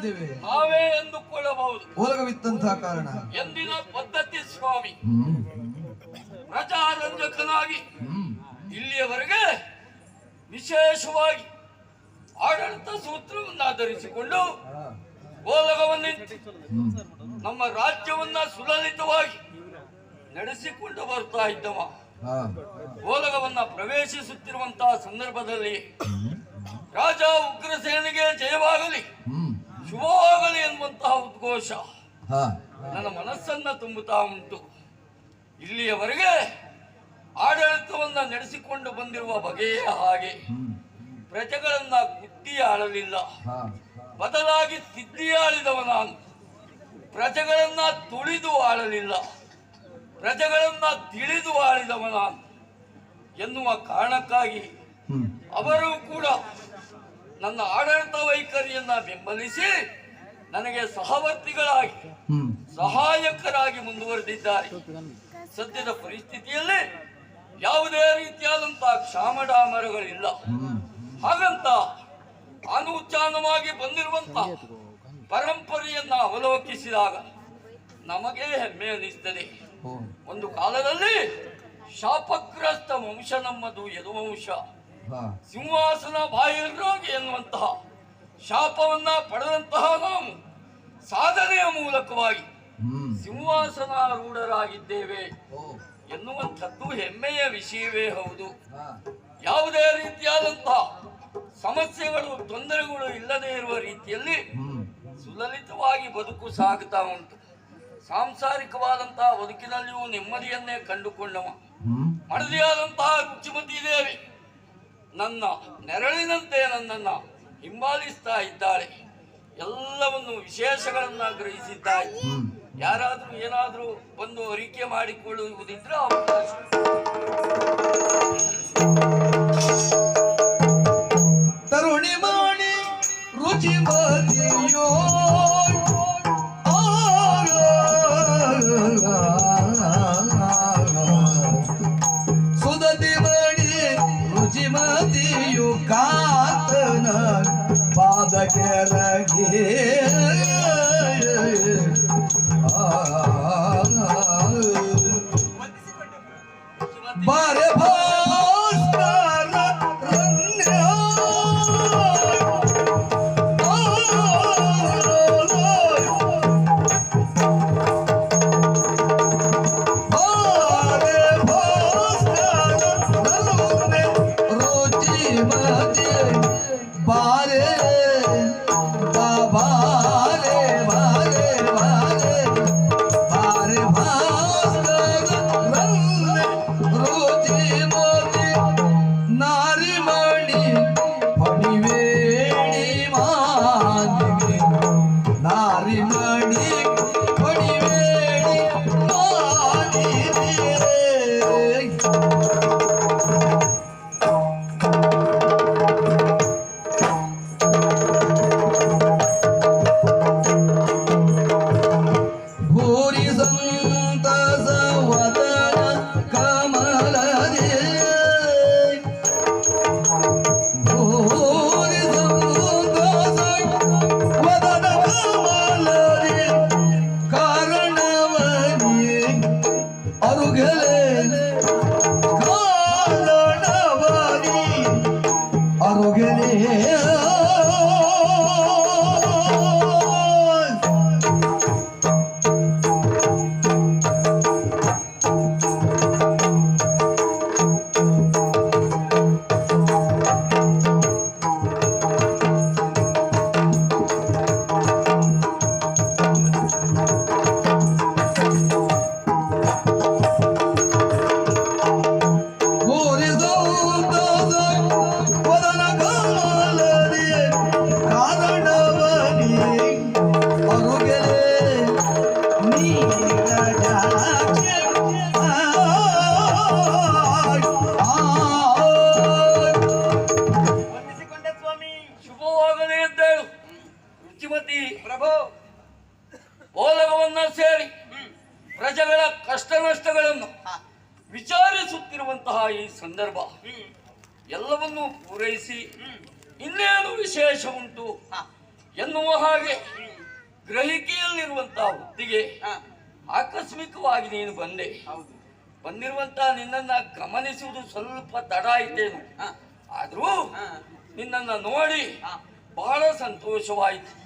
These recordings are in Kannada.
ಕೇಳಿದ್ದೇವೆ ನಾವೇ ಎಂದುಕೊಳ್ಳಬಹುದು. ಓಲಗವಿತ್ತಂತಹ ಕಾರಣ. ಎಂದಿನ ಪದ್ಧತಿ ಸ್ವಾಮಿ. ಪ್ರಜಾರಂಜಕನಾಗಿ ಇಲ್ಲಿಯವರೆಗೆ ವಿಶೇಷವಾಗಿ ಆಡಳಿತ ಸೂತ್ರವನ್ನು ಆಧರಿಸಿಕೊಂಡು ಓಲಗವನ್ನಿಂತು ನಮ್ಮ ರಾಜ್ಯವನ್ನ ಸುಲಲಿತವಾಗಿ ನಡೆಸಿಕೊಂಡು ಬರ್ತಾ ಇದ್ದವ. ಓಲಗವನ್ನ ಪ್ರವೇಶಿಸುತ್ತಿರುವಂತಹ ಸಂದರ್ಭದಲ್ಲಿ ರಾಜ ಉಗ್ರಸೇನೆಗೆ ಜಯವಾಗಲಿ. ಶುಭವಾಗಲಿ ಎನ್ನುವಂತಹ ಉದ್ಘೋಷ. ನನ್ನ ಮನಸ್ಸನ್ನ ತುಂಬುತ್ತಾ ಉಂಟು. ಇಲ್ಲಿಯವರೆಗೆ ಆಡಳಿತವನ್ನ ನಡೆಸಿಕೊಂಡು ಬಂದಿರುವ ಬಗೆಯ ಹಾಗೆ. ಪ್ರಜೆಗಳನ್ನ ಗುದ್ದಿ ಆಳಲಿಲ್ಲ ಬದಲಾಗಿ ತಿದ್ದಿ ಆಳಿದವ ನಾನು. ಪ್ರಜೆಗಳನ್ನ ತುಳಿದು ಆಳಲಿಲ್ಲ ಪ್ರಜೆಗಳನ್ನ ತಿಳಿದು ಆಳಿದವ ನಾನು. ಎನ್ನುವ ಕಾರಣಕ್ಕಾಗಿ ಅವರು ಕೂಡ ನನ್ನ ಆಡಳಿತ ವೈಖರಿಯನ್ನ ಬೆಂಬಲಿಸಿ ನನಗೆ ಸಹವರ್ತಿಗಳಾಗಿ ಸಹಾಯಕರಾಗಿ ಮುಂದುವರೆದಿದ್ದಾರೆ. ಸದ್ಯದ ಪರಿಸ್ಥಿತಿಯಲ್ಲಿ ಯಾವುದೇ ರೀತಿಯಾದಂತಹ ಕ್ಷಾಮಡಾಮರಗಳಿಲ್ಲ. ಹಾಗಂತ ಅನುಚಾನವಾಗಿ ಬಂದಿರುವಂತ ಪರಂಪರೆಯನ್ನ ಅವಲೋಕಿಸಿದಾಗ ನಮಗೆ ಹೆಮ್ಮೆ ಅನಿಸ್ತದೆ. ಒಂದು ಕಾಲದಲ್ಲಿ ಶಾಪಗ್ರಸ್ತ ವಂಶ ನಮ್ಮದು ಯದುವಂಶ. ಸಿಂಹಾಸನ ಬಾಯಿರೋಗಿ ಎನ್ನುವಂತಹ ಶಾಪವನ್ನ ಪಡೆದಂತಹ ನಾವು ಸಾಧನೆಯ ಮೂಲಕವಾಗಿ ಸಿಂಹಾಸನ ರೂಢರಾಗಿದ್ದೇವೆ ಎನ್ನುವಂಥದ್ದು ಹೆಮ್ಮೆಯ ವಿಷಯವೇ ಹೌದು. ಯಾವುದೇ ರೀತಿಯಾದಂತಹ ಸಮಸ್ಯೆಗಳು ತೊಂದರೆಗಳು ಇಲ್ಲದೆ ಇರುವ ರೀತಿಯಲ್ಲಿ ಸುಲಲಿತವಾಗಿ ಬದುಕು ಸಾಗುತ್ತಾ ಉಂಟು. ಸಾಂಸಾರಿಕವಾದಂತಹ ಬದುಕಿನಲ್ಲಿಯೂ ನೆಮ್ಮದಿಯನ್ನೇ ಕಂಡುಕೊಂಡವ. ಮಡದಿಯಾದಂತಹ ರುಚಿಮತಿ ದೇವಿ ನನ್ನ ನೆರಳಿನಂತೆ ನನ್ನನ್ನು ಹಿಂಬಾಲಿಸ್ತಾ ಇದ್ದಾಳೆ. ಎಲ್ಲವನ್ನು ವಿಶೇಷಗಳನ್ನು ಗ್ರಹಿಸಿದ್ದಾಳೆ. ಯಾರಾದರೂ ಏನಾದರೂ ಬಂದು ಒಂದು ಅರಿಕೆ ಮಾಡಿಕೊಳ್ಳುವುದಿದ್ರೆ ಅವಕಾಶ ತರುಣಿ ಮಾಡಿ ರುಚಿ ಪೂರೈಸಿ ಇನ್ನೇನು ವಿಶೇಷ ಉಂಟು? ಎನ್ನುವ ಹಾಗೆ ಗ್ರಹಿಕೆಯಲ್ಲಿರುವಂತಹ ಹೊತ್ತಿಗೆ ಆಕಸ್ಮಿಕವಾಗಿ ನೀನು ಬಂದೆ. ಹೌದು. ಬಂದಿರುವಂತಹ ನಿನ್ನನ್ನ ಗಮನಿಸುವುದು ಸ್ವಲ್ಪ ತಡ ಆಯ್ತೇನು? ಆದರೂ ನಿನ್ನನ್ನ ನೋಡಿ ಬಹಳ ಸಂತೋಷವಾಯಿತು.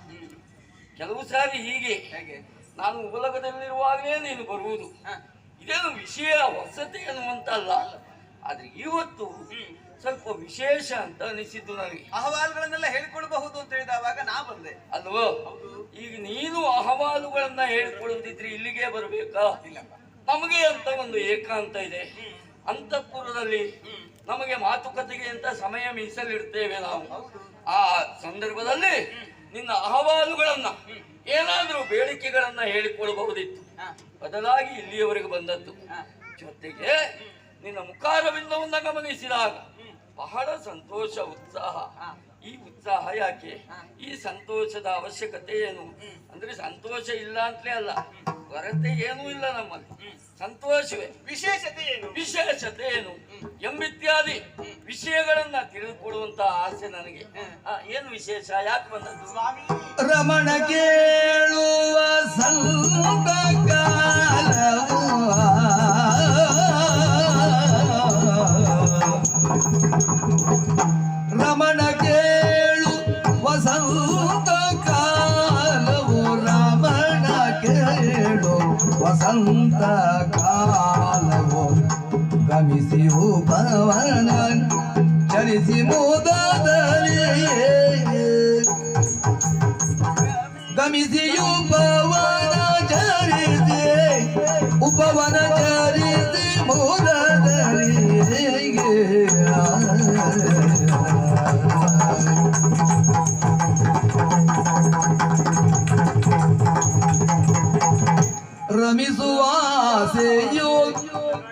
ಕೆಲವು ಸಾರಿ ಹೀಗೆ. ಹೇಗೆ? ನಾನು ಉಲಗದಲ್ಲಿರುವಾಗಲೇ ನೀನು ಬರುವುದು. ಇದೇನು ವಿಷಯ ವಸತಿ ಅನ್ನುವಂತಲ್ಲ ಆದ್ರೆ ಇವತ್ತು. ಸ್ವಲ್ಪ ವಿಶೇಷ ಅಂತ ಅನಿಸಿದ್ದು ನನಗೆ. ಅಹವಾಲುಗಳನ್ನೆಲ್ಲ ಹೇಳ್ಕೊಳ್ಬಹುದು ಅಂತ ಹೇಳಿದಾಗ ನಾ ಬಂದೆ. ಅಲ್ವೋ? ಈಗ ನೀನು ಅಹವಾಲುಗಳನ್ನ ಹೇಳ್ಕೊಳ್ಳುತ್ತಿದ್ರೆ ಇಲ್ಲಿಗೆ ಬರಬೇಕಾ? ಇಲ್ಲ ನಮಗೆ ಅಂತ ಒಂದು ಏಕಾಂತ ಇದೆ. ಅಂತಃಪುರದಲ್ಲಿ ನಮಗೆ ಮಾತುಕತೆಗೆ ಅಂತ ಸಮಯ ಮೀಸಲಿಡ್ತೇವೆ ನಾವು. ಆ ಸಂದರ್ಭದಲ್ಲಿ ನಿನ್ನ ಅಹವಾಲುಗಳನ್ನ ಏನಾದ್ರೂ ಬೇಡಿಕೆಗಳನ್ನ ಹೇಳಿಕೊಳ್ಳಬಹುದಿತ್ತು ಬದಲಾಗಿ ಇಲ್ಲಿಯವರೆಗೆ ಬಂದದ್ದು. ಜೊತೆಗೆ ನಿನ್ನ ಮುಖಾರವಿಂದವನ್ನ ಗಮನಿಸಿದಾಗ ಬಹಳ ಸಂತೋಷ ಉತ್ಸಾಹ. ಹಾ. ಈ ಉತ್ಸಾಹ ಯಾಕೆ? ಹಾ. ಈ ಸಂತೋಷದ ಅವಶ್ಯಕತೆ ಏನು? ಅಂದ್ರೆ ಸಂತೋಷ ಇಲ್ಲ ಅಂತಲೇ ಅಲ್ಲ. ಕೊರತೆ ಏನೂ ಇಲ್ಲ ನಮ್ಮಲ್ಲಿ. ಸಂತೋಷವೇ. ವಿಶೇಷತೆ ಏನು? ವಿಶೇಷತೆ ಏನು? ಎಂಬಿತ್ಯಾದಿ ವಿಷಯಗಳನ್ನ ತಿಳಿದುಕೊಡುವಂತ ಆಸೆ ನನಗೆ. ಏನು ವಿಶೇಷ? ಯಾಕೆ ಬಂದದ್ದು? ಸ್ವಾಮಿ ರಮಣ ಕೇಳುವ ಸಂತ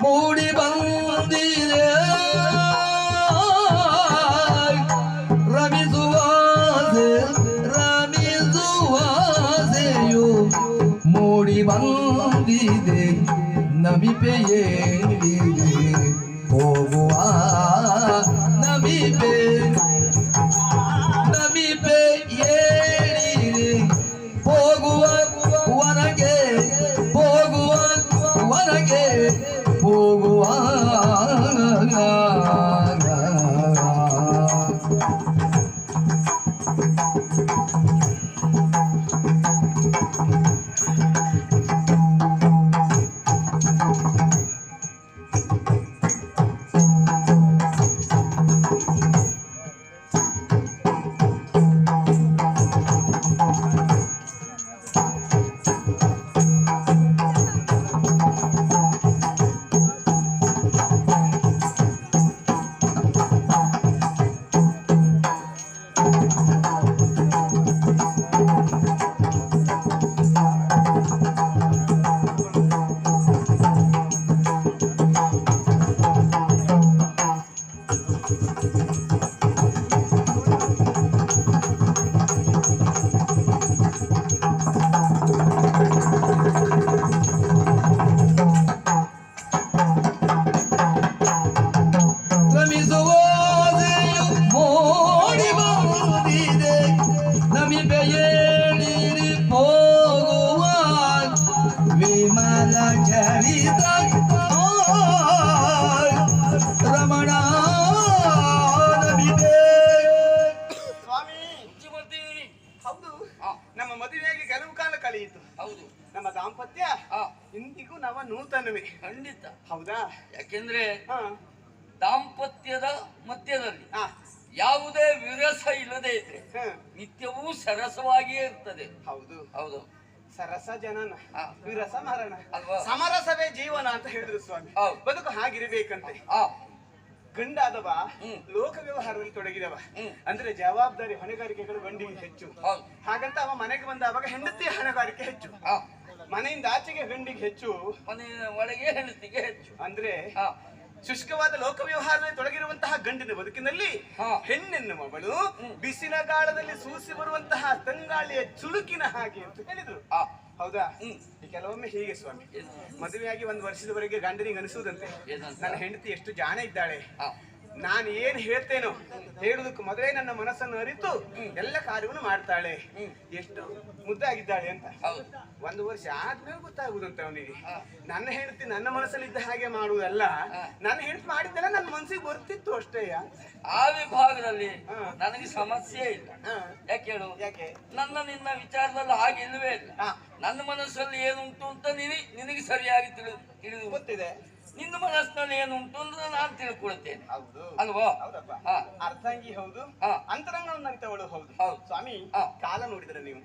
ಮೂಡಿ ಬಂದಿದೆ. ರಮಿಸುವಾಸೆ ರಮಿಸುವಾಸೆಯು ಮೂಡಿ ಬಂದಿದೆ. ನಮಿಪೆಯೇಳಿದೆ ಹೌದು. ಸರಸ ಜನನ. ವಿರಸ ಮರಣ. ಅಲ್ವಾ? ಸಮರಸವೇ ಜೀವನ ಅಂತ ಹೇಳಿದ್ರು ಸ್ವಾಮಿ. ಬದುಕು ಹಾಗಿರ್ಬೇಕಂತೆ. ಗಂಡಾದವ ಲೋಕ ವ್ಯವಹಾರದಲ್ಲಿ ತೊಡಗಿದವ. ಅಂದ್ರೆ ಜವಾಬ್ದಾರಿ ಹೊಣೆಗಾರಿಕೆಗಳು ಗಂಡಿಗೆ ಹೆಚ್ಚು. ಹಾಗಂತ ಅವ ಮನೆಗೆ ಬಂದ ಅವಾಗ ಹೆಂಡತಿ ಹೊಣೆಗಾರಿಕೆ ಹೆಚ್ಚು. ಮನೆಯಿಂದ ಆಚೆಗೆ ಗಂಡಿಗೆ ಹೆಚ್ಚು. ಮನೆಯ ಒಳಗೆ ಹೆಂಡತಿಗೆ ಹೆಚ್ಚು. ಅಂದ್ರೆ ಶುಷ್ಕವಾದ ಲೋಕ ವ್ಯವಹಾರದಲ್ಲಿ ತೊಡಗಿರುವಂತಹ ಗಂಡಿನ ಬದುಕಿನಲ್ಲಿ ಹೆಣ್ಣೆನ್ನು ಹೆಣ್ಣೆನ್ನುವವಳು ಬಿಸಿಲ ಗಾಳದಲ್ಲಿ ಸೂಸಿ ಬರುವಂತಹ ತಂಗಾಳಿಯ ಚುಳುಕಿನ ಹಾಗೆ ಅಂತ ಹೇಳಿದ್ರು. ಹೌದಾ? ಕೆಲವೊಮ್ಮೆ ಹೀಗೆ ಸ್ವಾಮಿ. ಮದುವೆಯಾಗಿ ಒಂದು ವರ್ಷದವರೆಗೆ ಗಂಡನಿಗೆ ಅನಿಸುವುದಂತೆ. ನನ್ನ ಹೆಂಡತಿ ಎಷ್ಟು ಜಾಣ ಇದ್ದಾಳೆ. ನಾನು ಏನ್ ಹೇಳ್ತೇನೋ ಹೇಳುದಕ್ಕೆ ಮೊದಲೇ ನನ್ನ ಮನಸ್ಸನ್ನು ಅರಿತು ಎಲ್ಲ ಕಾರ್ಯವನ್ನು ಮಾಡ್ತಾಳೆ. ಎಷ್ಟು ಮುದ್ದಾಗಿದ್ದಾಳೆ ಅಂತ. ಒಂದು ವರ್ಷ ಆದ್ಮೇಲೆ ಗೊತ್ತಾಗುದಂತ ಅವನಿಗೆ. ನನ್ನ ಹೆಂಡತಿ ನನ್ನ ಮನಸ್ಸಲ್ಲಿ ಇದ್ದ ಹಾಗೆ ಮಾಡುವುದಲ್ಲ. ನನ್ನ ಹೆಂಡತಿ ಮಾಡಿದ್ದೆಲ್ಲ ನನ್ನ ಮನಸ್ಸಿಗೆ ಬರ್ತಿತ್ತು ಅಷ್ಟೇ. ಆ ವಿಭಾಗದಲ್ಲಿ. ನನಗೆ ಸಮಸ್ಯೆ ಇಲ್ಲ. ಯಾಕೆ ಹೇಳು? ಯಾಕೆ? ನನ್ನ ನಿನ್ನ ವಿಚಾರದಲ್ಲಿ ಹಾಗೆ ಇಲ್ಲವೇ ಇಲ್ಲ. ನನ್ನ ಮನಸ್ಸಲ್ಲಿ ಏನುಂಟು ಅಂತ ನಿನಗೆ ನಿನಗೆ ಸರಿಯಾಗಿ ತಿಳಿದು ತಿಳಿದು ಗೊತ್ತಿದೆ. ನಿನ್ನ ಮನಸ್ಸಿನಲ್ಲಿ ಏನುಂಟು ಅಂದ್ರೆ ನಾನು ತಿಳ್ಕೊಳ್ತೇನೆ. ಹೌದು. ಅಲ್ವಾ? ಹೌದಪ್ಪ. ಹಾ. ಹೌದು ಹಾ. ಅಂತರಂಗವನ್ನು ಅರಿತವಳು ಹೌದು. ಹೌದು. ಸ್ವಾಮಿ ಹಾ. ಕಾಲ ನೋಡಿದ್ರೆ ನೀವು.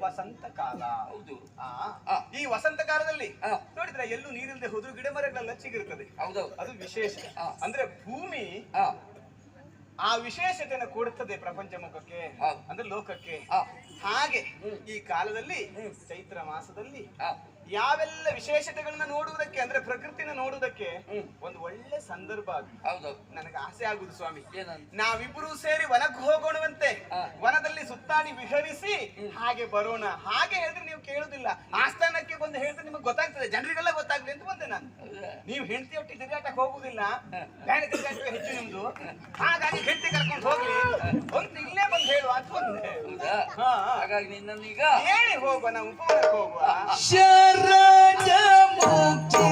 ವಸಂತ ಕಾಲ. ಹೌದು. ಆ, ಹಾ. ಈ ವಸಂತ ಕಾಲದಲ್ಲಿ ಹಾ. ನೋಡಿದ್ರೆ ಎಲ್ಲೂ ನೀರಿಲ್ಲದೆ ಹೋದ್ರು ಗಿಡ ಮರಗಳೆಲ್ಲ ಚಿಗುರುತ್ತದೆ. ಹೌದೌದು ಅದು ವಿಶೇಷ. ಹಾ. ಅಂದ್ರೆ ಭೂಮಿ ಹಾ. ಆ ವಿಶೇಷತೆಯನ್ನು ಕೊಡುತ್ತದೆ ಪ್ರಪಂಚ ಮುಖಕ್ಕೆ ಹೌದು. ಅಂದ್ರೆ ಲೋಕಕ್ಕೆ. ಹಾ. ಹಾಗೆ ಈ ಕಾಲದಲ್ಲಿ ಚೈತ್ರ ಮಾಸದಲ್ಲಿ ಹಾ. ಯಾವೆಲ್ಲ ವಿಶೇಷತೆಗಳನ್ನ ನೋಡುವುದಕ್ಕೆ ಅಂದ್ರೆ ಪ್ರಕೃತಿನ ನೋಡುವುದಕ್ಕೆ. ಒಂದು ಒಳ್ಳೆ ಸಂದರ್ಭ ಅದು. ಹೌದೌದು ನನಗೆ ಆಸೆ ಆಗುದು ಸ್ವಾಮಿ. ನಾವಿಬ್ಬರೂ ನಾವಿಬ್ರು ಸೇರಿ ವನಕ್ಕೆ ಹೋಗೋಣವಂತೆ ವನದಲ್ಲಿ ಸುತ್ತಾಡಿ ವಿಹರಿಸಿ ಹಾಗೆ ಬರೋಣ. ಹಾಗೆ ಹೇಳಿದ್ರೆ ನೀವು ಕೇಳುದಿಲ್ಲ. ಆಸ್ಥಾನಕ್ಕೆ ಬಂದು ಹೇಳಿದ್ರೆ ನಿಮಗೆ ಗೊತ್ತಾಗ್ತದೆ. ಜನರಿಗೆಲ್ಲ ಗೊತ್ತಾಗ್ಲಿ ಅಂತ ಬಂದೆ ನಾನು? ನೀವು ಹೆಂಡತಿ ಒಟ್ಟಿ ತಿರುಗಾಟಕ್ಕೆ ಹೋಗುದಿಲ್ಲ ಬೇರೆ ತಿರುಗಾಟ ತಿರುಗಾಟವೇ ಹೆಚ್ಚು ನಿಮ್ದು. ಹಾಗಾಗಿ ಹೆಂಡತಿ ಕರ್ಕೊಂಡು ಹೋಗ್ಲಿ. ಒಂದು ಇಲ್ಲೇ ಬಂದು ಹೇಳುವ ಅಂತ ಬಂದೆ. ಹಾಗಾಗಿ ನಿನ್ನನ್ನೀಗ ಹೇಳಿ ಹೋಗುವ ನಾವು ಉಪವನಕ್ಕೆ ಹೋಗುವ. ಶರಣ ಮುಕ್ತಿ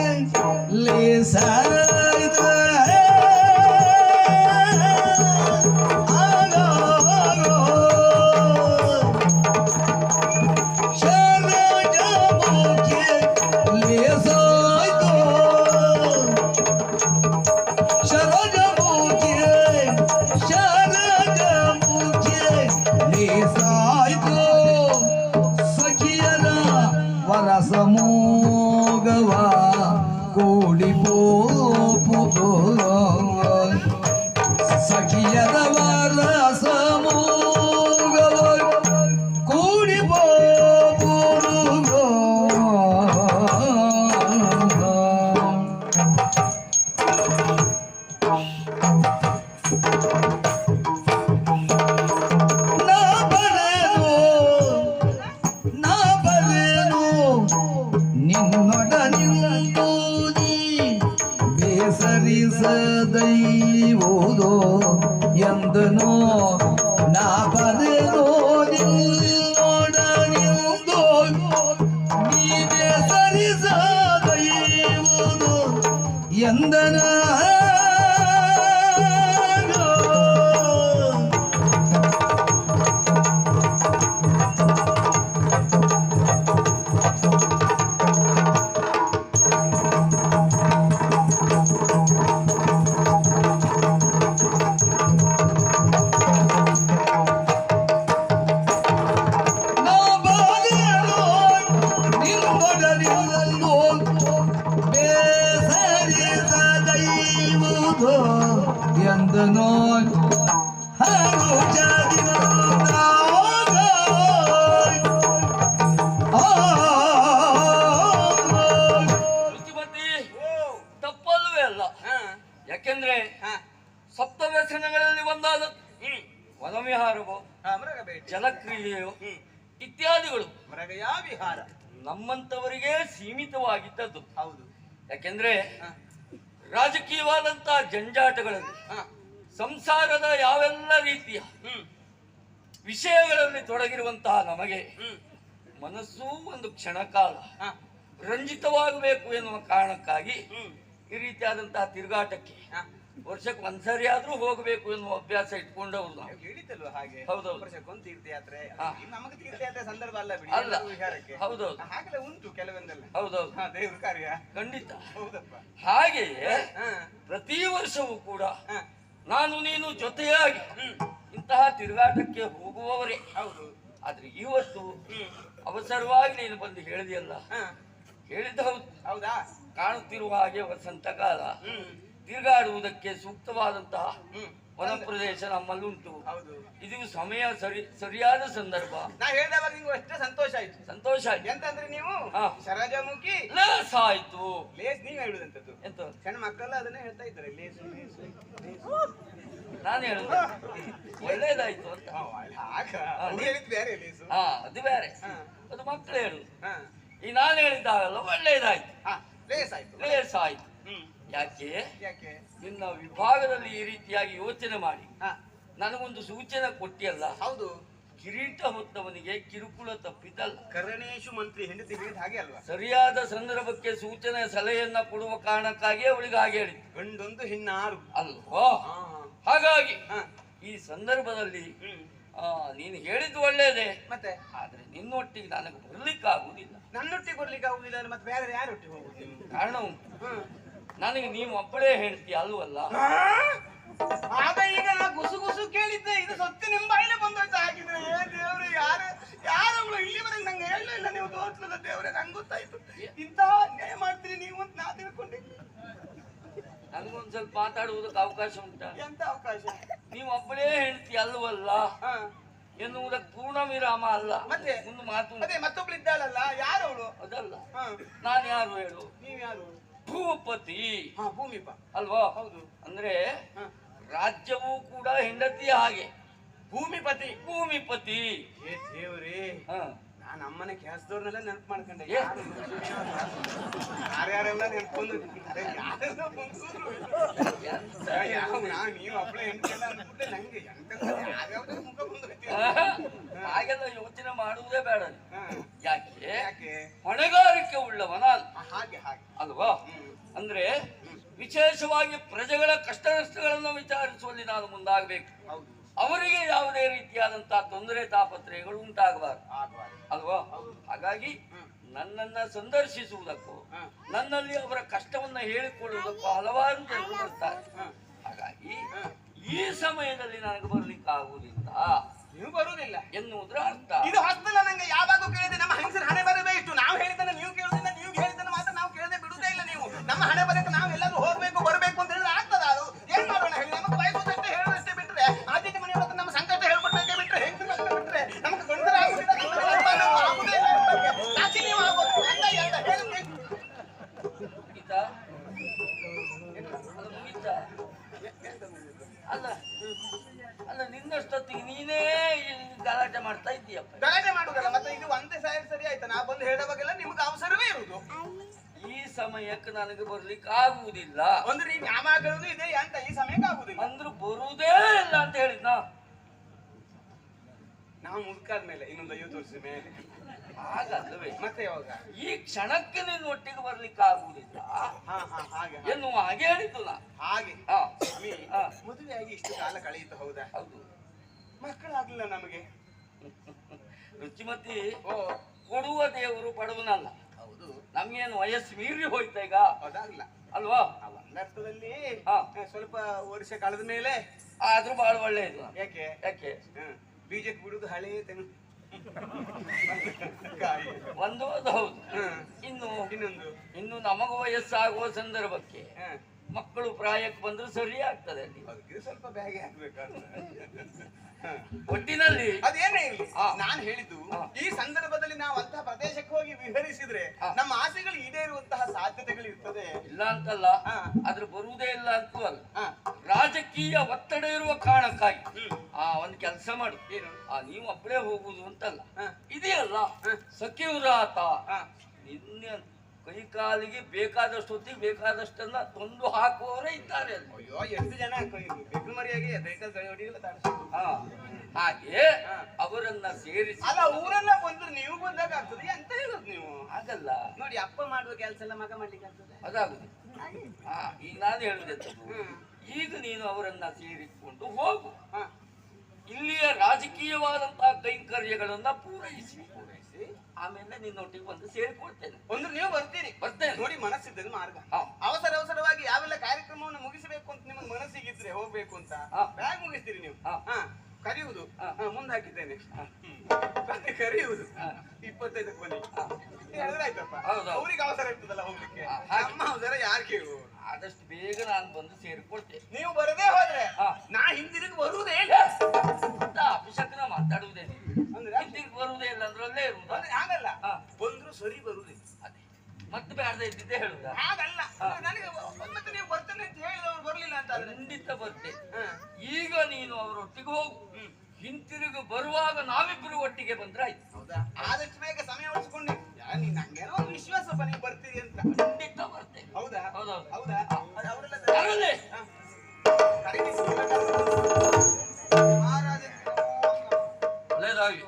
ಶರಣ ನಾ ರಾಜಕೀಯವಾದಂತಹ ಜಂಜಾಟಗಳಲ್ಲಿ ಹಾ. ಸಂಸಾರದ ಯಾವೆಲ್ಲ ರೀತಿಯ ವಿಷಯಗಳಲ್ಲಿ ತೊಡಗಿರುವಂತಹ ನಮಗೆ ಮನಸ್ಸು ಒಂದು ಕ್ಷಣಕಾಲ ರಂಜಿತವಾಗಬೇಕು ಎನ್ನುವ ಕಾರಣಕ್ಕಾಗಿ ಈ ರೀತಿಯಾದಂತಹ ತಿರುಗಾಟಕ್ಕೆ ವರ್ಷಕ್ಕೆ ಒಂದ್ಸರಿ ಆದ್ರೂ ಹೋಗಬೇಕು ಎನ್ನುವ ಅಭ್ಯಾಸ ಇಟ್ಕೊಂಡವ್ರು ನಾವು. ಹೇಳಿದ್ದಲ್ವಾ ಹಾಗೆ? ಹೌದು ವರ್ಷಕ್ಕೊಂದು ತೀರ್ಥಯಾತ್ರೆ. ನಮಗೆ ತೀರ್ಥಯಾತ್ರೆ ಸಂದರ್ಭ ಅಲ್ಲ ಬಿಡಿ ಅಲ್ಲ. ಹೌದು ವಿಹಾರಕ್ಕೆ ಹೌದೌದು. ಹಾಗೆಲ್ಲ ಉಂಟು ಕೆಲವೊಂದೆಲ್ಲ. ಹೌದೌದು. ದೇವ್ರ ಕಾರ್ಯ. ಖಂಡಿತ. ಹೌದಪ್ಪ. ಹಾಗೆಯೇ ಪ್ರತಿ ವರ್ಷವೂ ಕೂಡ ನಾನು ನೀನು ಜೊತೆಯಾಗಿ ಇಂತಹ ತಿರುಗಾಟಕ್ಕೆ ಹೋಗುವವರೇ. ಹೌದು. ಆದ್ರೆ ಇವತ್ತು ಅವಸರವಾಗಿ ನೀನು ಬಂದು ಹೇಳಿದೆಯಲ್ಲ? ಹೇಳಿದ್ದ ಹೇಳಿದ ಹೌದು. ಹೌದಾ? ಕಾಣುತ್ತಿರುವ ಹಾಗೆ ವಸಂತ ಕಾಲ ತಿರುಗಾಡುವುದಕ್ಕೆ ಸೂಕ್ತವಾದಂತಹ ವನಪ್ರದೇಶ ವನ ಪ್ರದೇಶ ನಮ್ಮಲ್ಲುಂಟು ಹೌದು. ಇದು ಸಮಯ ಸರಿ ಸರಿಯಾದ ಸಂದರ್ಭ. ನಾ ಹೇಳಿದವಾಗ ನಿಂಗೆ ಅಷ್ಟೇ ಸಂತೋಷ ಆಯ್ತು. ಸಂತೋಷ ಆಯ್ತು. ಎಂತಂದ್ರೆ ನೀವು. ಸರಜಮುಖಿ ಲೇಸ್ ಆಯ್ತು. ಲೇಸ್ ನೀವ್ ಹೇಳುದಂತದ್ದು. ಎಂತ? ಸಣ್ಣ ಮಕ್ಕಳೆಲ್ಲ ಅದನ್ನೇ ಹೇಳ್ತಾ ಇದ್ದಾರೆ ಲೇಸು. ನಾನು ಹೇಳುದು. ಒಳ್ಳೇದಾಯ್ತು ಅಂತ. ಬೇರೆ ಲೇಸು. ಹಾ ಅದು ಬೇರೆ. ಅದು ಮಕ್ಕಳು ಹೇಳುದು. ಈ ನಾನು ಹೇಳಿದ್ದಾಗಲ್ಲ ಒಳ್ಳೇದಾಯ್ತು. ಲೇಸ್ ಆಯ್ತು. ಲೇಸ್ ಆಯ್ತು. ಯಾಕೆ? ಯಾಕೆ? ನಿನ್ನ ವಿಭಾಗದಲ್ಲಿ ಈ ರೀತಿಯಾಗಿ ಯೋಚನೆ ಮಾಡಿ. ಹಾ. ನನಗೊಂದು ಸೂಚನೆ ಕೊಟ್ಟಿಯಲ್ಲ? ಹೌದು. ಕಿರೀಟ ಹೊತ್ತವನಿಗೆ ಕಿರುಕುಳ ತಪ್ಪಿದ್ದಲ್ಲ ಕರಣೇಶು ಮಂತ್ರಿ ಹೆಂಡತಿ ಹೇಳಿದ ಹಾಗೆ ಅಲ್ವಾ? ಸರಿಯಾದ ಸಂದರ್ಭಕ್ಕೆ ಸೂಚನೆ ಸಲಹೆಯನ್ನ ಕೊಡುವ ಕಾರಣಕ್ಕಾಗಿ ಅವಳಿಗೆ ಹಾಗೆ ಹೇಳಿ ಗಂಡೊಂದು ಹೆಣ್ಣಾರು. ಅಲ್ವೋ ಹಾ ಹಾಗಾಗಿ ಹಾ. ಈ ಸಂದರ್ಭದಲ್ಲಿ ಆ, ನೀನು ಹೇಳಿದ್ದು ಒಳ್ಳೇದೇ. ಮತ್ತೆ? ಆದ್ರೆ ನಿನ್ನೊಟ್ಟಿಗೆ ನನಗೆ ಬರ್ಲಿಕ್ಕಾಗುವುದಿಲ್ಲ. ನನ್ನೊಟ್ಟಿಗೆ ಬರ್ಲಿಕ್ಕೆ ಆಗುದಿಲ್ಲ ಅಂದ್ರೆ ಮತ್ತೆ ಬೇರೆ ಯಾರೊಟ್ಟಿಗೆ ಹೋಗುದಿಲ್ಲ ಕಾರಣ ಉಂಟು. ನನಗೆ ನೀವು ಒಬ್ಬಳೇ ಹೇಳ್ತೀಯ ಅಲ್ವಲ್ಲ ಆದ ಆಗ ಈಗ ನಾ ಗುಸು ಗುಸು ಕೇಳಿದ್ದೆ ಇದು ಸತ್ಯ ನಿಮ್ ಬಾಯಿಲೆ ಬಂದೋಯ್ತು ಹಾಕಿದ್ರೆ ಏ ದೇವ್ರೆ ಯಾರು ಯಾರವಳು ಇಲ್ಲಿವರೆಗೆ ನಂಗೆ ಹೇಳಲಿಲ್ಲ ನೀವು ತೋರಿಸಲಿಲ್ಲ ದೇವ್ರೆ ನಂಗೆ ಗೊತ್ತಾಯ್ತು. ಇಂತಹ ನ್ಯಾಯ ಮಾಡ್ತೀರಿ ನೀವು ಅಂತ ನಾ ತಿಳ್ಕೊಂಡಿದ್ದೆ. ನನಗೊಂದ್ ಸ್ವಲ್ಪ ಮಾತಾಡುವುದಕ್ಕೆ ಅವಕಾಶ ಉಂಟಾ? ಎಂತ ಅವಕಾಶ? ನೀವು ಒಬ್ಬಳೇ ಹೇಳ್ತಿ ಅಲ್ವಲ್ಲ ಎನ್ನುವುದಕ್ಕೆ ಪೂರ್ಣ ವಿರಾಮ ಅಲ್ಲ. ಮತ್ತೆ? ಒಂದು ಮಾತು ಮತ್ತೊಬ್ಳು ಇದ್ದಾಳಲ್ಲ ಯಾರವಳು? ಅದಲ್ಲ. ನಾನು ಯಾರು ಹೇಳು? ನೀವ್ ಯಾರು? ಭೂಪತಿ. ಹಾ ಭೂಮಿಪ. ಅಲ್ವಾ? ಹೌದು. ಅಂದ್ರೆ ಹಾ. ರಾಜ್ಯವೂ ಕೂಡ ಹೆಂಡತಿಯ ಹಾಗೆ. ಭೂಮಿಪತಿ. ಭೂಮಿಪತಿ. ಏ ದೇವ್ರೇ. ಹ. ನಾನು ಅಮ್ಮನ ಕೆಲಸದವ್ರನ್ನೆಲ್ಲ ನೆನಪು ಮಾಡ್ಕೊಂಡೆ. ಯಾರ್ಯಾರೆಲ್ಲ ನೆನ್ಕೊಂಡು ಯಾರೆಲ್ಲ ಬಂದ್ರು ಯಾವ ನಾ- ನೀವು ಹೆಂಡ್ತಿಯಲ್ಲ ಅಂದ್ಬಿಟ್ಟೆ ನಂಗೆ ಎಂತ ಯಾವ್ಯಾವ್ದೋ ಮುಖ ಬಂದೋಯ್ತು. ಆಹಾ, ಹಾಗೆಲ್ಲ ಯೋಚನೆ ಮಾಡುವುದೇ ಬೇಡ ಯಾಕೆ? ಯಾಕೆ? ಹೊಣೆಗಾರಿಕೆ ಉಳ್ಳವನ ನಾನು ಹಾಗೆ ಹಾಗೆ. ಅಲ್ವಾ? ಅಂದ್ರೆ ವಿಶೇಷವಾಗಿ ಪ್ರಜೆಗಳ ಕಷ್ಟ ನಷ್ಟಗಳನ್ನು ವಿಚಾರಿಸುವಲ್ಲಿ ನಾನು ಮುಂದಾಗಬೇಕು. ಹೌದು. ಅವರಿಗೆ ಯಾವುದೇ ರೀತಿಯಾದಂತಹ ತೊಂದರೆ ತಾಪತ್ರಯಗಳು ಉಂಟಾಗಬಾರದು. ಅಲ್ವಾ? ಹಾಗಾಗಿ ನನ್ನನ್ನ ಸಂದರ್ಶಿಸುವುದಕ್ಕೂ ನನ್ನಲ್ಲಿ ಅವರ ಕಷ್ಟವನ್ನ ಹೇಳಿಕೊಳ್ಳುವುದಕ್ಕೂ ಹಲವಾರು ಜನರು ಬರ್ತಾರೆ. ಹಾಗಾಗಿ ಈ ಸಮಯದಲ್ಲಿ ನನಗೆ ಬರ್ಲಿಕ್ಕೆ ಆಗುವುದಿಲ್ಲ ನೀವು ಬರುವುದಿಲ್ಲ. ಎನ್ನುವುದರ ಅರ್ಥ. ಇದು ಹೊಸ್ತಲ್ಲ ನಂಗೆ ಯಾವಾಗ ಕೇಳಿದೆ ನಮ್ಮ ಹೆಂಗಸರು ಹಣೆ ಬರಬೇಕು ಇಷ್ಟು. ನಾವು ಹೇಳಿದ್ದನ್ನ ನೀವು ಕೇಳುದಿಲ್ಲ ನೀವು ಹೇಳಿದ್ದನ್ನ ಮಾತ್ರ ನಾವು ಕೇಳದೆ ಬಿಡುವುದೇ ಇಲ್ಲ ನೀವು. ನಮ್ಮ ಹಣೆ ಬರಕ್ಕೆ ಗಲಾಟೆ ಮಾಡ್ತಾ ಇದ್ದೀಯಪ್ಪ. ಗಲಾಟೆ ಮಾಡುದಲ್ಲ ಮತ್ತೆ ಇದು ಒಂದೇ ಸಾರಿ ಸರಿ ಆಯ್ತಾ? ನಾ ಬಂದು ಹೇಳುವಾಗೆಲ್ಲ ನಿಮ್ಗೆ ಅವಸರವೇ ಇರುದು ಈ ಸಮಯಕ್ಕೆ ನನಗೆ ಬರ್ಲಿಕ್ಕೆ ಆಗುವುದಿಲ್ಲ. ಅಂದ್ರೆ ನೀವು ಯಾವಾಗ ಇದೆ ಅಂತ ಈ ಸಮಯಕ್ಕೆ ಆಗುದಿಲ್ಲ ಅಂದ್ರೆ ಬರುವುದೇ ಇಲ್ಲ ಅಂತ ಹೇಳಿದ್ನ? ನಾವು ಮುದುಕಾದ ಮೇಲೆ ಇನ್ನೊಂದು ಐವತ್ತು ವರ್ಷ ಮೇಲೆ. ಹಾಗಲ್ಲವೇ ಮತ್ತೆ ಯಾವಾಗ? ಈ ಕ್ಷಣಕ್ಕೆ ನಿನ್ನ ಒಟ್ಟಿಗೆ ಬರ್ಲಿಕ್ಕೆ ಆಗುವುದಿಲ್ಲ. ಹಾ. ಎನ್ನುವ ಹಾಗೆ ಹೇಳಿದ್ದು ನಾ. ಹಾಗೆ. ಮದುವೆಯಾಗಿ ಇಷ್ಟು ಕಾಲ ಕಳೆಯಿತು ಹೌದಾ? ಹೌದು. ಮಕ್ಕಳಾಗ್ಲಿಲ್ಲ ನಮಗೆ. ರುಚಿಮತಿ ಓ. ಕೊಡುವ ದೇವರು ಪಡುವನಲ್ಲ ಹೌದು. ನಮ್ಗೇನು ವಯಸ್ಸು ಮೀರಿ ಹೋಯ್ತಾ ಈಗ? ಅದಾಗಿಲ್ಲ ಅಲ್ವಾ? ಒಂದರ್ಥದಲ್ಲಿ. ಸ್ವಲ್ಪ ವರ್ಷ ಕಳೆದ ಮೇಲೆ ಆದ್ರೂ ಬಹಳ ಒಳ್ಳೆಯದು ಯಾಕೆ? ಯಾಕೆ. ಬೀಜಕ್ಕೆ ಬಿಡುದು ಹಳೆ ತೆಂಗು ಒಂದು ಅದು ಹೌದು. ಇನ್ನು ಇನ್ನೊಂದು. ಇನ್ನು ನಮಗ ವಯಸ್ಸಾಗುವ ಸಂದರ್ಭಕ್ಕೆ ಹಾ. ಮಕ್ಕಳು ಪ್ರಾಯಕ್ಕೆ ಬಂದ್ರೆ ಸರಿ ಆಗ್ತದೆ ಅಲ್ಲಿ. ಅದಕ್ಕೆ ಸ್ವಲ್ಪ ಬ್ಯಾಗೆ ಹಾಕ್ಬೇಕಾಗ್ತದೆ. ಒಟ್ಟಿನಲ್ಲಿ ಅದೇನೇ ಇಲ್ಲ. ನಾನು ಹೇಳಿದ್ದು ಈ ಸಂದರ್ಭದಲ್ಲಿ ನಾವು ಅಂತಹ ಪ್ರದೇಶಕ್ಕೆ ಹೋಗಿ ವಿಹರಿಸಿದ್ರೆ ನಮ್ಮ ಆಸೆಗಳು ಈಡೇರುವಂತಹ ಸಾಧ್ಯತೆಗಳು ಇರ್ತದೆ. ಇಲ್ಲ ಅಂತಲ್ಲ. ಆದ್ರೆ ಬರುವುದೇ ಇಲ್ಲ ಅಂತೂ ಅಲ್ಲ. ರಾಜಕೀಯ ಒತ್ತಡ ಇರುವ ಕಾರಣಕ್ಕಾಗಿ ಆ ಒಂದು ಕೆಲಸ ಮಾಡು. ಏನು? ಆ ನೀವು ಒಬ್ಬಳೇ ಹೋಗುದು ಅಂತಲ್ಲ. ಇದೆಯಲ್ಲ ಸಖಿ ಸಖಿವ್ರಾತ ನಿನ್ನೆ ನಿನ್ನ ಕೈ ಕಾಲಿಗೆ ಬೇಕಾದಷ್ಟು ಹೊತ್ತಿಗೆ ಬೇಕಾದಷ್ಟನ್ನ ತಂದು ಹಾಕುವವರೇ ಇದ್ದಾರೆ ಅಯ್ಯೋ ಎಷ್ಟು ಜನ ಬೆಕ್ಕು ಮರಿಯಾಗಿ ಕೈ ಹೊಡಿಯಲ್ಲ. ಹಾಗೆ. ಅವರನ್ನ ಸೇರಿಸಿ ಅಲ್ಲ ಊರೆಲ್ಲ ಬಂದ್ರೆ ನೀವು ಬಂದಾಗ ಆಗ್ತದೆ ಅಂತ ಹೇಳೋದು ನೀವು? ಆಗಲ್ಲ ನೋಡಿ ಅಪ್ಪ ಮಾಡುವ ಕೆಲಸ ಎಲ್ಲ ಮಗ ಮಾಡ್ಲಿಕ್ಕೆ ಆಗ್ತದೆ. ಅದಾಗುದು. ಹಾ ಈಗ ನಾನು ಹೇಳುದೆ. ಈಗ ನೀನು ಅವರನ್ನ ಸೇರಿಸಿಕೊಂಡು ಹೋಗು. ಹಾ. ಇಲ್ಲಿಯ ರಾಜಕೀಯವಾದಂತಹ ಕೈಂಕರ್ಯಗಳನ್ನ ಪೂರೈಸಿ. ಪೂರೈಸಿ. ಆಮೇಲೆ ನಿನ್ನೊಟ್ಟಿಗೆ ಬಂದು ಸೇರಿಕೊಳ್ತೇನೆ ಒಂದು ನೀವು ಬರ್ತೀರಿ. ಬರ್ತೇನೆ. ನೋಡಿ ಮನಸ್ಸಿದ್ದದ್ದು ಮಾರ್ಗ. ಅವಸರ ಅವಸರವಾಗಿ ಯಾವೆಲ್ಲ ಕಾರ್ಯಕ್ರಮವನ್ನು ಮುಗಿಸಬೇಕು ಅಂತ ನಿಮಗೆ ಮನಸ್ಸಿಗಿದ್ರೆ ಹೋಗ್ಬೇಕು ಅಂತ. ಬ್ಯಾಗ್ ಮುಗಿಸ್ತೀರಿ ನೀವು. ಹಾ. ಕರೆಯುವುದು. ಮುಂದೆ ಹಾಕಿದ್ದೇನೆ ಕರೆಯುವುದು. ಇಪ್ಪತ್ತೈದಕ್ಕೆ ಬನ್ನಿ. ಹೇಳಿದ್ರೆ ಆಯ್ತಪ್ಪ. ಅವ್ರಿಗೆ ಅವಸರ ಇರ್ತದಲ್ಲ ಹೋಗ್ಲಿಕ್ಕೆ. ನಮ್ಮ ಅವಸರ ಯಾರು ಆದಷ್ಟು ಬೇಗ ನಾನು ಬಂದು ಸೇರಿಕೊಳ್ತೇನೆ. ನೀವು ಒಟ್ಟಿಗೆ ಬಂದ್ರೆ ಆಯ್ತು. ಹೌದಾ? ಆದಷ್ಟು ಬೇಗ ಸಮಯ ಉಳಿಸ್ಕೊಂಡು. ನಂಗೇನೋ ಒಂದು ವಿಶ್ವಾಸಪ್ಪ ನೀವು ಬರ್ತೀರಿ ಅಂತ. ಖಂಡಿತ ಬರ್ತೇನೆ. ಹೌದಾ? ಹೌದೌದು. ಹೌದಾ? ಅದು ಅವರೆಲ್ಲ ಯಾರಲ್ಲಿ ಹ. ಮಹಾರಾಜ. ಒಳ್ಳೇದಾಗಿ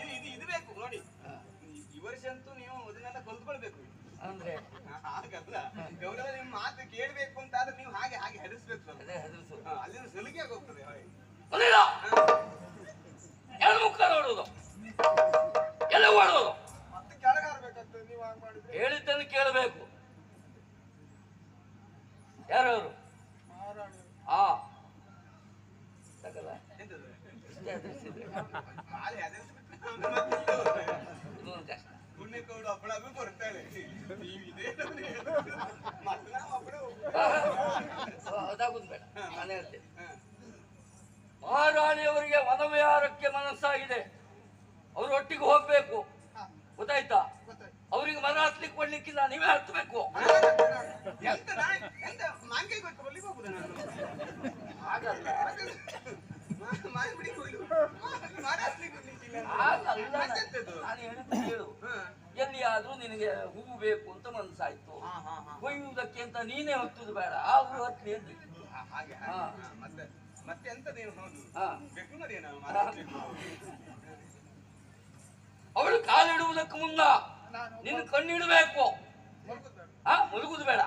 ಇದು ಇದು ಇದು ಬೇಕು ನೋಡಿ. ಈ- ಈ ವರ್ಷ ಅಂತೂ ನೀವು ಅದನ್ನೆಲ್ಲ ಕಲ್ತ್ಕೊಳ್ಬೇಕು. ಅಂದ್ರೆ? ಹಾಗಲ್ಲ. ಗೌರವ ನಿಮ್ಮ ಮಾತು ಕೇಳ್ಬೇಕು ಅಂತ ಆದ್ರೆ ನೀವು ಹಾಗೆ ಹಾಗೆ ಹೆದರ್ಸ್ಬೇಕು ಸ್ವಲ್ಪ. ಅದೇ ಹೆದರ್ಸು ಹಾ, ಅಲ್ಲಿಂದ ಸಲಿಗೆ ಆಗೋಗ್ತದೆ ಹಾಗೆ. ಮುಖ ನೋಡುದು ಎಲ್ಲ ಮಾಡಿದ್ರೆ ಹೇಳಿದ್ದನ್ನು ಕೇಳಬೇಕು ಯಾರು ಮಹಾರಾಣಿ ಆ ಅದಾಗುದು ಬೇಡ ನಾನು ಹೇಳ್ತೇನೆ ಮಹಾರಾಣಿಯವರಿಗೆ ವನವಿಹಾರಕ್ಕೆ ಮನಸ್ಸಾಗಿದೆ. ಅವರು ಒಟ್ಟಿಗೆ ಹೋಗ್ಬೇಕು. ಗೊತ್ತಾಯ್ತಾ? ಅವರಿಗೆ ಮನ ಹತ್ಲಿಕ್ಕೆ ಕೊಡ್ಲಿಕ್ಕಿಲ್ಲ ನೀವೇ ಹತ್ಬೇಕು. ಎಲ್ಲಿಯಾದ್ರೂ ನಿನಗೆ ಹೂವು ಬೇಕು ಅಂತ ಮನಸ್ಸಾಯ್ತು. ಕೊಯ್ಯುವುದಕ್ಕೆ ಅಂತ ನೀನೇ ಹೊತ್ತುದು ಬೇಡ. ಆ ಹೂ ಹತ್ಲಿ ಅಂತ. ಅವಳು ಕಾಲಿಡುವುದಕ್ಕೆ ಮುನ್ನ ನಿನ್ನ ಕಣ್ಣಿಡಬೇಕು. ಆ ಮುಳುಗುದು ಬೇಡ.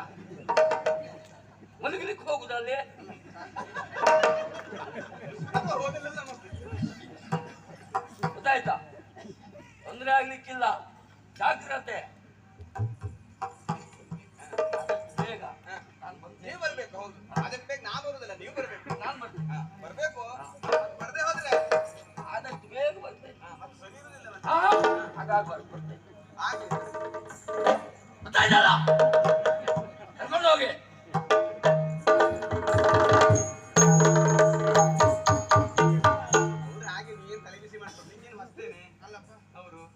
ಮುಳುಗಲಿಕ್ಕೆ ಹೋಗುದಲ್ಲಿ. ಗೊತ್ತಾಯ್ತಾ? ತೊಂದರೆ ಆಗ್ಲಿಕ್ಕಿಲ್ಲ. ಜಾಗ್ರತೆ. ನೀವು ಬರ್ಬೇಕು ಹೌದು. ಅದಕ್ಕೆ ಬೇಕು ನಾ ಬರುದಿಲ್ಲ ನೀವು ಬರ್ಬೇಕು. ನಾನು ಬರ್ತೀನಿ. ಬರಬೇಕು. ಬರ್ಬೇಕು ಬರ್ದೇ ಹೋದ್ರೆ ಆದಷ್ಟು ಬೇಗ ಬರ್ತೇನೆ. ಹಾ, ಮತ್ತೆ ಸರಿ ಇರುದಿಲ್ಲ ಹಾಗಾಗಿ ಬರ್ತೇನೆ. ಹಾಗೆ. ಕರ್ಕೊಂಡು ಹೋಗಿ.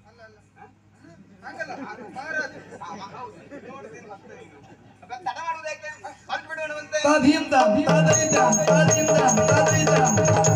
ಅಲ್ಲ ಅಲ್ಲ. ಹಾಗಲ್ಲ ತಡ Tadinda, tadinda, tadinda, tadinda.